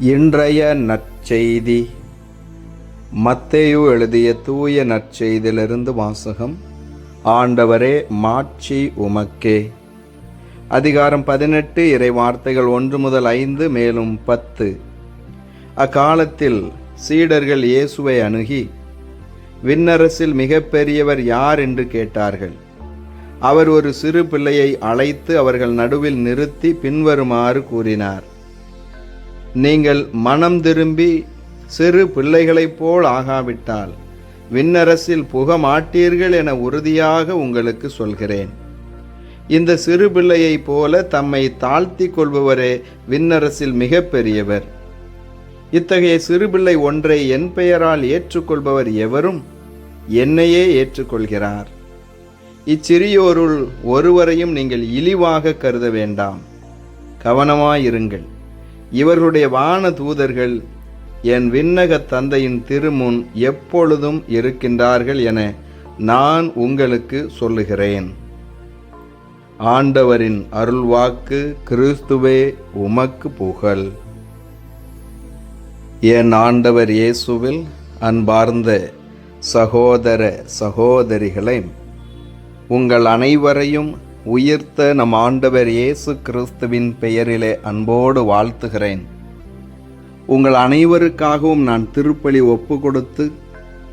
இன்றைய நற்செய்தி. மத்தேயு எழுதிய தூய நற்செய்தியிலிருந்து வாசகம் ஆண்டவரே மாட்சி உமக்கே. அதிகாரம் பதினெட்டு இறை வார்த்தைகள் ஒன்று முதல் ஐந்து மேலும் பத்து. அக்காலத்தில் சீடர்கள் இயேசுவை அணுகி விண்ணரசில் மிகப்பெரியவர் யார் என்று கேட்டார்கள். அவர் ஒரு சிறு பிள்ளையை அழைத்து அவர்கள் நடுவில் நிறுத்தி பின்வருமாறு கூறினார். நீங்கள் மனம் திரும்பி சிறு பிள்ளைகளைப் போல் ஆகாவிட்டால் விண்ணரசில் புக மாட்டீர்கள் என உறுதியாக உங்களுக்கு சொல்கிறேன். இந்த சிறு பிள்ளையைப் போல தம்மை தாழ்த்தி கொள்பவரே விண்ணரசில் மிக பெரியவர். இத்தகைய சிறுபிள்ளை ஒன்றை என் பெயரால் ஏற்றுக்கொள்பவர் எவரும் என்னையே ஏற்றுக்கொள்கிறார். இச்சிறியோருள் ஒருவரையும் நீங்கள் இழிவாக கருத வேண்டாம். கவனமாயிருங்கள். இவர்களுடைய வான தூதர்கள் என் விண்ணக தந்தையின் திருமுன் எப்பொழுதும் இருக்கின்றார்கள் என நான் உங்களுக்கு சொல்லுகிறேன். ஆண்டவரின் அருள்வாக்கு கிறிஸ்துவே உமக்கு புகழ். என் ஆண்டவர் இயேசுவில் அன்பார்ந்த சகோதர சகோதரிகளை உங்கள் அனைவரையும் உயிர்த்த நம் ஆண்டவர் இயேசு கிறிஸ்துவின் பெயரிலே அன்போடு வாழ்த்துகிறேன். உங்கள் அனைவருக்காகவும் நான் திருப்பலி ஒப்பு கொடுத்து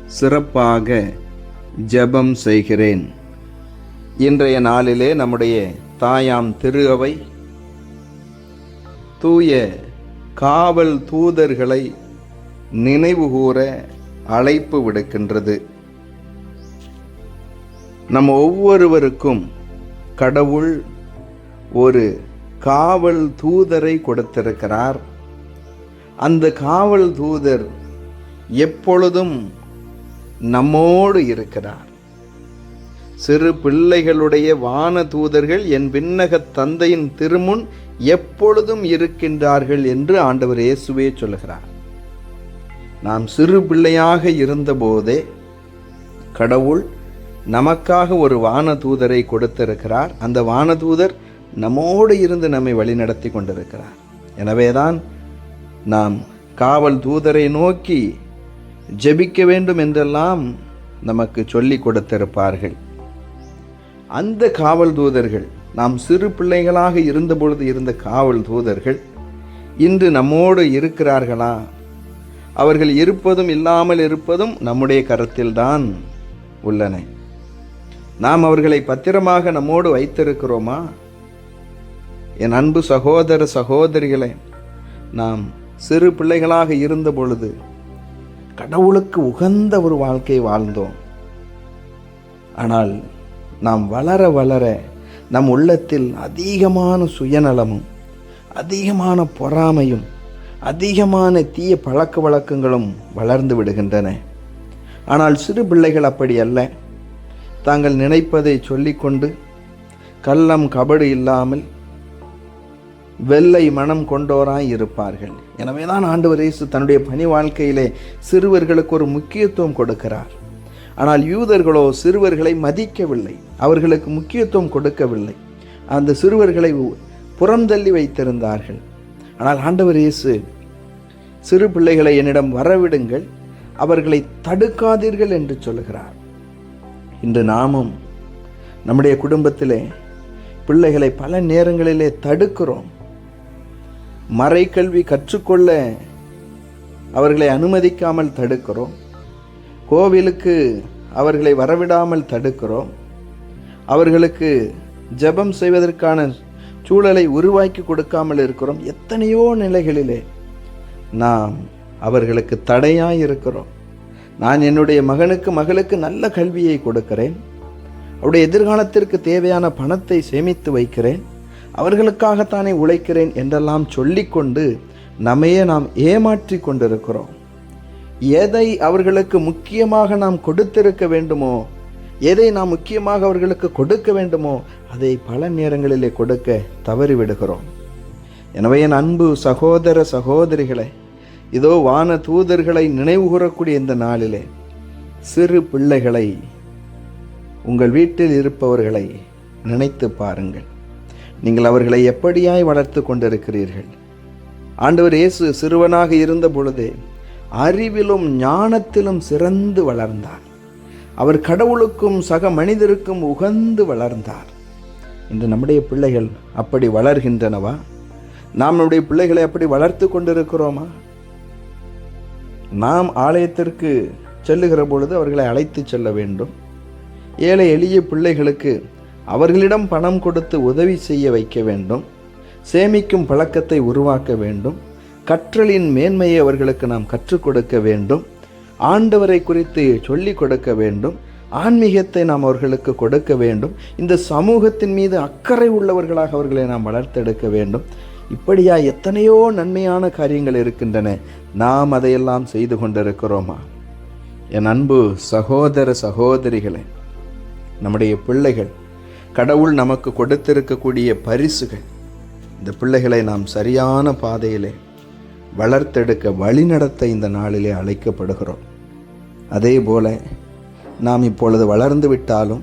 சிறப்பாக ஜெபம் செய்கிறேன். இன்றைய நாளிலே நம்முடைய தாயாம் திரு அவை தூய காவல் தூதர்களை நினைவுகூர அழைப்பு விடுக்கின்றது. நம் ஒவ்வொருவருக்கும் கடவுள் ஒரு காவல் தூதரை கொடுத்திருக்கிறார். அந்த காவல் தூதர் எப்பொழுதும் நம்மோடு இருக்கிறார். சிறு பிள்ளைகளுடைய வான தூதர்கள் என் விண்ணக தந்தையின் திருமுன் எப்பொழுதும் இருக்கின்றார்கள் என்று ஆண்டவர் இயேசுவே சொல்கிறார் நாம் சிறு பிள்ளையாக இருந்தபோதே கடவுள் நமக்காக ஒரு வானதூதரை கொடுத்திருக்கிறார். அந்த வானதூதர் நம்மோடு இருந்து நம்மை வழிநடத்தி கொண்டிருக்கிறார். எனவேதான் நாம் காவல் தூதரை நோக்கி ஜெபிக்க வேண்டும் என்றெல்லாம் நமக்கு சொல்லி கொடுத்திருப்பார்கள். அந்த காவல் தூதர்கள் நாம் சிறு பிள்ளைகளாக இருந்தபொழுது இருந்த காவல் தூதர்கள் இன்று நம்மோடு இருக்கிறார்களா? அவர்கள் இருப்பதும் இல்லாமல் இருப்பதும் நம்முடைய கரத்தில்தான் உள்ளன. நாம் அவர்களை பத்திரமாக நம்மோடு வைத்திருக்கிறோமா? என் அன்பு சகோதர சகோதரிகளை நாம் சிறு பிள்ளைகளாக இருந்த பொழுது கடவுளுக்கு உகந்த ஒரு வாழ்க்கை வாழ்ந்தோம். ஆனால் நாம் வளர வளர நம் உள்ளத்தில் அதிகமான சுயநலமும் அதிகமான பொறாமையும் அதிகமான தீய பழக்க வழக்கங்களும் வளர்ந்து விடுகின்றன. ஆனால் சிறு பிள்ளைகள் அப்படி அல்ல. தாங்கள் நினைப்பதை சொல்லிக்கொண்டு கள்ளம் கபடு இல்லாமல் வெள்ளை மனம் கொண்டோராய் இருப்பார்கள். எனவேதான் ஆண்டவர் இயேசு தன்னுடைய பணி வாழ்க்கையிலே சிறுவர்களுக்கு ஒரு முக்கியத்துவம் கொடுக்கிறார். ஆனால் யூதர்களோ சிறுவர்களை மதிக்கவில்லை. அவர்களுக்கு முக்கியத்துவம் கொடுக்கவில்லை. அந்த சிறுவர்களை புறந்தள்ளி வைத்திருந்தார்கள். ஆனால் ஆண்டவர் இயேசு சிறு பிள்ளைகளை என்னிடம் வரவிடுங்கள். அவர்களை தடுக்காதீர்கள் என்று சொல்கிறார். இன்று நாமும் நம்முடைய குடும்பத்திலே பிள்ளைகளை பல நேரங்களிலே தடுக்கிறோம். மறைக்கல்வி கற்றுக்கொள்ள அவர்களை அனுமதிக்காமல் தடுக்கிறோம். கோவிலுக்கு அவர்களை வரவிடாமல் தடுக்கிறோம். அவர்களுக்கு ஜெபம் செய்வதற்கான சூழலை உருவாக்கி கொடுக்காமல் இருக்கிறோம். எத்தனையோ நிலைகளிலே நாம் அவர்களுக்கு தடையாக இருக்கிறோம். நான் என்னுடைய மகனுக்கு மகளுக்கு நல்ல கல்வியை கொடுக்கிறேன். அவருடைய எதிர்காலத்திற்கு தேவையான பணத்தை சேமித்து வைக்கிறேன். அவர்களுக்காகத்தானே உழைக்கிறேன் என்றெல்லாம் சொல்லிக்கொண்டு நம்மையே நாம் ஏமாற்றி கொண்டிருக்கிறோம். எதை அவர்களுக்கு முக்கியமாக நாம் கொடுத்திருக்க வேண்டுமோ எதை நாம் முக்கியமாக அவர்களுக்கு கொடுக்க வேண்டுமோ அதை பல நேரங்களிலே கொடுக்க தவறிவிடுகிறோம். எனவே என் அன்பு சகோதர சகோதரிகளை இதோ வான தூதர்களை நினைவுகூரக்கூடிய இந்த நாளிலே சிறு பிள்ளைகளை உங்கள் வீட்டில் இருப்பவர்களை நினைத்து பாருங்கள். நீங்கள் அவர்களை எப்படியாய் வளர்த்து கொண்டிருக்கிறீர்கள்? ஆண்டவர் இயேசு சிறுவனாக இருந்த பொழுதே அறிவிலும் ஞானத்திலும் சிறந்து வளர்ந்தார். அவர் கடவுளுக்கும் சக மனிதருக்கும் உகந்து வளர்ந்தார். இன்று நம்முடைய பிள்ளைகள் அப்படி வளர்கின்றனவா? நாம் நம்முடைய பிள்ளைகளை அப்படி வளர்த்து கொண்டிருக்கிறோமா? நாம் ஆலயத்திற்கு செல்லுகிற பொழுது அவர்களை அழைத்து செல்ல வேண்டும். ஏழை எளிய பிள்ளைகளுக்கு அவர்களிடம் பணம் கொடுத்து உதவி செய்ய வைக்க வேண்டும். சேமிக்கும் பழக்கத்தை உருவாக்க வேண்டும். கற்றலின் மேன்மையை அவர்களுக்கு நாம் கற்றுக் கொடுக்க வேண்டும். ஆண்டவரை குறித்து சொல்லிக் கொடுக்க வேண்டும். ஆன்மீகத்தை நாம் அவர்களுக்கு கொடுக்க வேண்டும். இந்த சமூகத்தின் மீது அக்கறை உள்ளவர்களாக அவர்களை நாம் வளர்த்தெடுக்க வேண்டும். இப்படியா எத்தனையோ நன்மையான காரியங்கள் இருக்கின்றன. நாம் அதையெல்லாம் செய்து கொண்டிருக்கிறோமா? என் அன்பு சகோதர சகோதரிகளே நம்முடைய பிள்ளைகள் கடவுள் நமக்கு கொடுத்திருக்கக்கூடிய பரிசுகள் இந்த பிள்ளைகளை நாம் சரியான பாதையிலே வளர்த்தெடுக்க வழிநடத்த இந்த நாளிலே அழைக்கப்படுகிறோம். அதே போல நாம் இப்பொழுது வளர்ந்து விட்டாலும்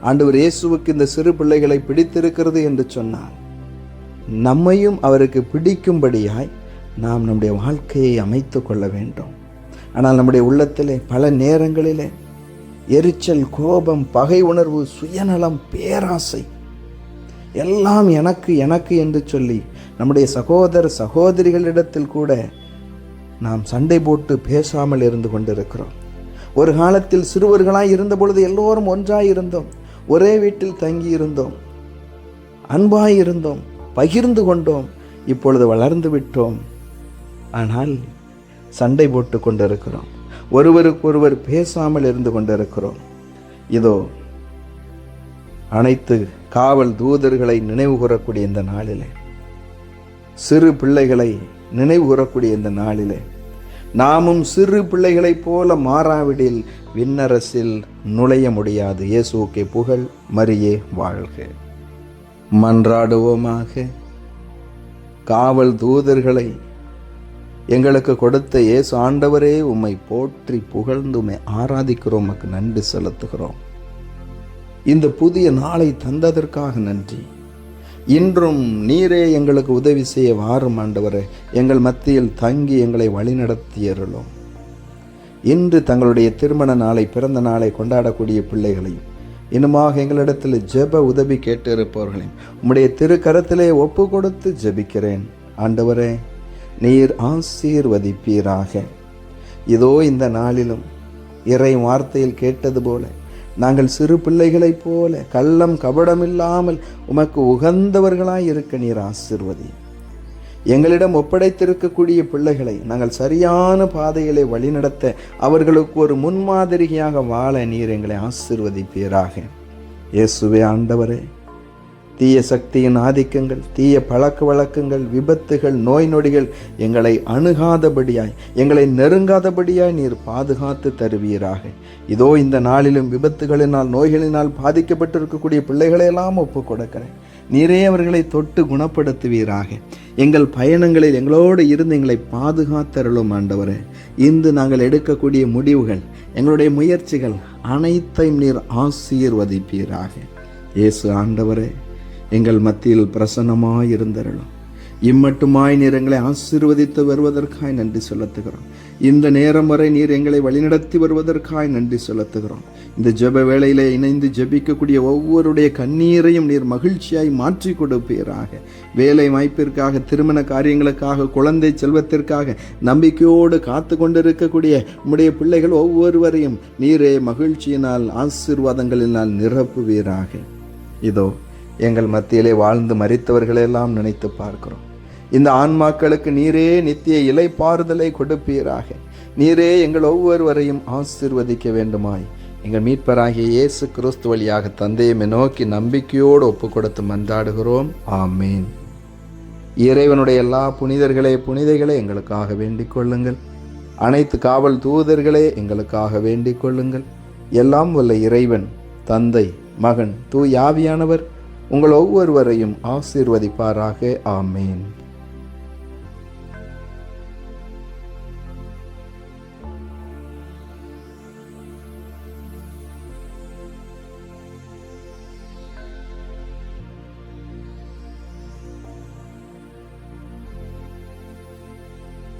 ஆண்டவர் இயேசுவுக்கு இந்த சிறு பிள்ளைகளை பிடித்திருக்கிறது என்று சொன்னார் நம்மையும் அவருக்கு பிடிக்கும்படியாய் நாம் நம்முடைய வாழ்க்கையை அமைத்து கொள்ள வேண்டும். ஆனால் நம்முடைய உள்ளத்திலே பல நேரங்களிலே எரிச்சல் கோபம் பகை உணர்வு சுயநலம் பேராசை எல்லாம் எனக்கு எனக்கு என்று சொல்லி நம்முடைய சகோதர சகோதரிகளிடத்தில் கூட நாம் சண்டை போட்டு பேசாமல் இருந்து கொண்டிருக்கிறோம். ஒரு காலத்தில் சிறுவர்களாய் இருந்த பொழுது எல்லோரும் ஒன்றாய் இருந்தோம். ஒரே வீட்டில் தங்கி இருந்தோம் அன்பாய் இருந்தோம். பகிர்ந்து கொண்டோம். இப்பொழுது வளர்ந்து விட்டோம். ஆனால் சண்டை போட்டு கொண்டிருக்கிறோம். ஒருவருக்கொருவர் பேசாமல் இருந்து கொண்டிருக்கிறோம். இதோ அனைத்து காவல் தூதர்களை நினைவு கூறக்கூடிய இந்த நாளிலே சிறு பிள்ளைகளை நினைவு கூறக்கூடிய இந்த நாளிலே நாமும் சிறு பிள்ளைகளைப் போல மாறாவிடில் விண்ணரசில் நுழைய முடியாது. இயேசுக்கே புகழ் மரியே வாழ்க. மன்றாடுவோமாக. காவல் தூதர்களை எங்களுக்கு கொடுத்த இயேசு ஆண்டவரே உம்மை போற்றி புகழ்ந்துமை ஆராதிக்கிறோம் உமக்கு நன்றி செலுத்துகிறோம். இந்த புதிய நாளை தந்ததற்காக நன்றி. இன்றும் நீரே எங்களுக்கு உதவி செய்ய வாரும் ஆண்டவரே எங்கள் மத்தியில் தங்கி எங்களை வழிநடத்தியருளும். இன்று தங்களுடைய திருமண நாளை பிறந்த நாளை கொண்டாடக்கூடிய பிள்ளைகளையும் இன்னுமாக எங்களிடத்தில் ஜெப உதவி கேட்டு இருப்பவர்களையும் உம்முடைய திருக்கரத்திலே ஒப்பு கொடுத்து ஜெபிக்கிறேன். ஆண்டவரே நீர் ஆசீர்வதிப்பீராக. இதோ இந்த நாளிலும் இறை வார்த்தையில் கேட்டது போல நாங்கள் சிறு பிள்ளைகளைப் போல கள்ளம் கபடமில்லாமல் உமக்கு உகந்தவர்களாய் இருக்க நீர் ஆசிர்வதி. எங்களிடம் ஒப்படைத்திருக்கக்கூடிய பிள்ளைகளை நாங்கள் சரியான பாதைகளை வழிநடத்த அவர்களுக்கு ஒரு முன்மாதிரியாக வாழ நீர் எங்களை ஆசிர்வதிப்பீராக. இயேசுவே ஆண்டவரே தீய சக்தியின் ஆதிக்கங்கள் தீய பழக்க வழக்கங்கள் விபத்துகள் நோய் நொடிகள் எங்களை அணுகாதபடியாய் எங்களை நெருங்காதபடியாய் நீர் பாதுகாத்து தருவீராக. இதோ இந்த நாளிலும் விபத்துகளினால் நோய்களினால் பாதிக்கப்பட்டிருக்கக்கூடிய பிள்ளைகளையெல்லாம் ஒப்பு கொடுக்கிறேன் நிறைய அவர்களை தொட்டு குணப்படுத்துவீராக. எங்கள் பயணங்களில் எங்களோடு இருந்து எங்களை பாதுகாத்தருளும் ஆண்டவரே. இன்று நாங்கள் எடுக்கக்கூடிய முடிவுகள் எங்களுடைய முயற்சிகள் அனைத்தையும் நீர் ஆசீர்வதிப்பீராக. இயேசு ஆண்டவரே எங்கள் மத்தியில் பிரசன்னமாய் இருந்தருளும். இம்மட்டுமாய் நீர் எங்களை ஆசீர்வதித்து வருவதற்காய் நன்றி செலுத்துகிறோம். இந்த நேரம் வரை நீர் எங்களை வழிநடத்தி வருவதற்காய் நன்றி செலுத்துகிறோம். இந்த ஜெப வேளையிலே இணைந்து ஜெபிக்கக்கூடிய ஒவ்வொருடைய கண்ணீரையும் நீர் மகிழ்ச்சியாய் மாற்றி கொடுப்பீராக. வேலை வாய்ப்பிற்காக திருமண காரியங்களுக்காக குழந்தை செல்வத்திற்காக நம்பிக்கையோடு காத்து கொண்டிருக்கக்கூடிய உம்முடைய பிள்ளைகள் ஒவ்வொருவரையும் நீரே மகிழ்ச்சியினால் ஆசீர்வாதங்களினால் நிரப்புவீராக. இதோ எங்கள் மத்தியிலே வாழ்ந்து மறித்தவர்களெல்லாம் நினைத்து பார்க்கிறோம். இந்த ஆன்மாக்களுக்கு நீரே நித்திய இலைப்பாறுதலை கொடுப்பீராக. நீரே எங்கள் ஒவ்வொருவரையும் ஆசிர்வதிக்க வேண்டுமாய். எங்கள் மீட்பராகிய இயேசு கிறிஸ்து வழியாக தந்தையமை நோக்கி நம்பிக்கையோடு ஒப்பு கொடுத்து மன்றாடுகிறோம். ஆமீன். இறைவனுடைய எல்லா புனிதர்களே புனிதைகளே எங்களுக்காக வேண்டிக் கொள்ளுங்கள். அனைத்து காவல் தூதர்களே எங்களுக்காக வேண்டிக் கொள்ளுங்கள். எல்லாம் வல்ல இறைவன் தந்தை மகன் தூயாவியானவர் உங்கள் ஒவ்வொருவரையும் ஆசீர்வதிப்பாராக. ஆமேன்.